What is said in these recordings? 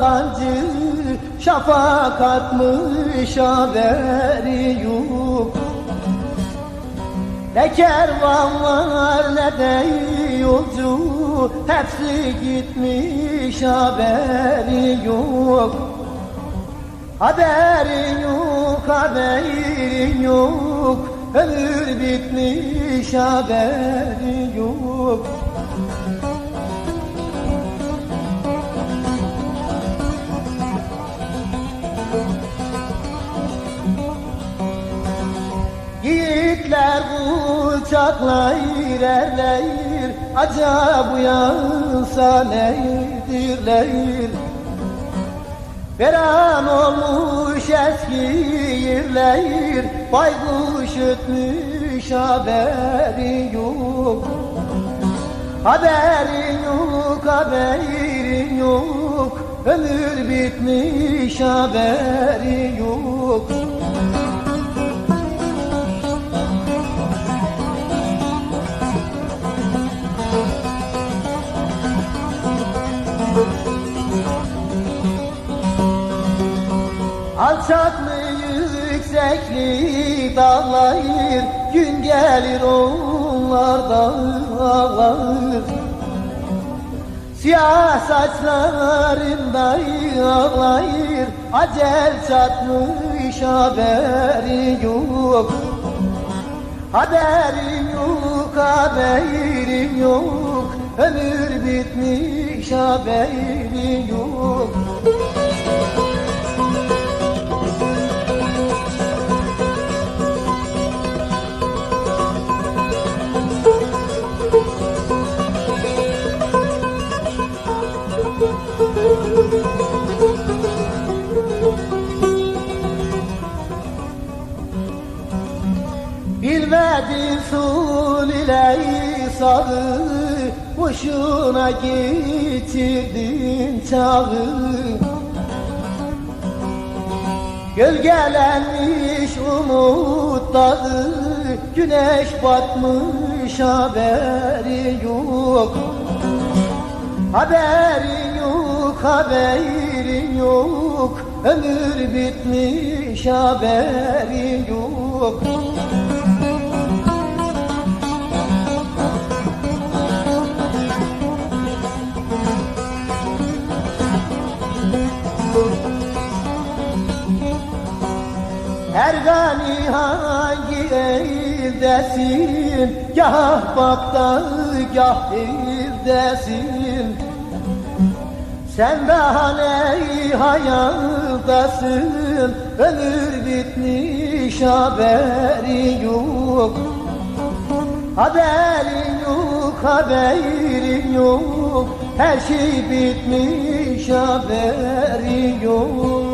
hancı Şafak atmış haberi yok. Ne kervan var ne de yolcu Hepsi gitmiş haberi yok. Haberin yok, haberin yok. Ömür bitmiş haberin yok uçaklayır erleyir Acaba uyansa neydirleyir Veran olmuş eski yerleyir Baykuş ötmüş haberi yok. Haberin yok, haberin yok. Ömür bitmiş haberi yok Alçak mı yükseklik dağlayır Gün gelir onlar da ağlar. Siyah saçlarında ağlayır Acel çatmış haberi yok. Haberin yok, haberin yok Ömür bitmiş haberin yok sağı Boşuna geçirdin çağı. Gölgelenmiş umut dağı Güneş batmış haberi yok. Haberin yok, haberin yok. Ömür bitmiş haberin yok Her gani hangi evdesin? Gah bakta gah evdesin. Sen daha ne hayaldasın? Ömür bitmiş haberi yok. Haberin yok, haberin yok. Her şey bitmiş haberin yok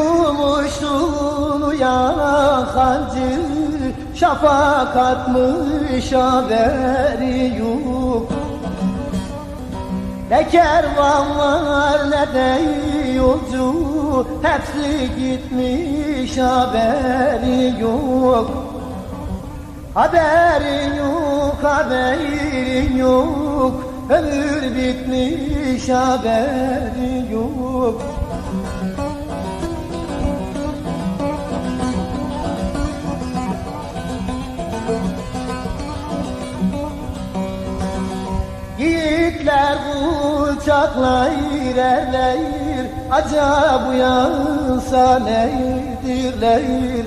Uyumuşsun uyan hancı Şafak atmış haberi yok. Ne kervan var ne de yolcu Hepsi gitmiş haberi yok. Haberin yok, haberin yok. Ömür bitmiş haberin yok uçaklayır erleyir Acaba uyansa neydirleyir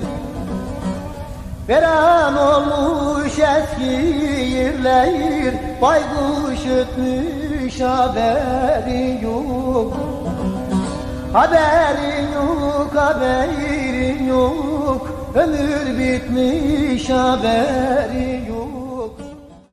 Veran olmuş eski yerleyir Baykuş ötmüş haberin yok. Haberin yok haberin yok Ömür bitmiş haberin yok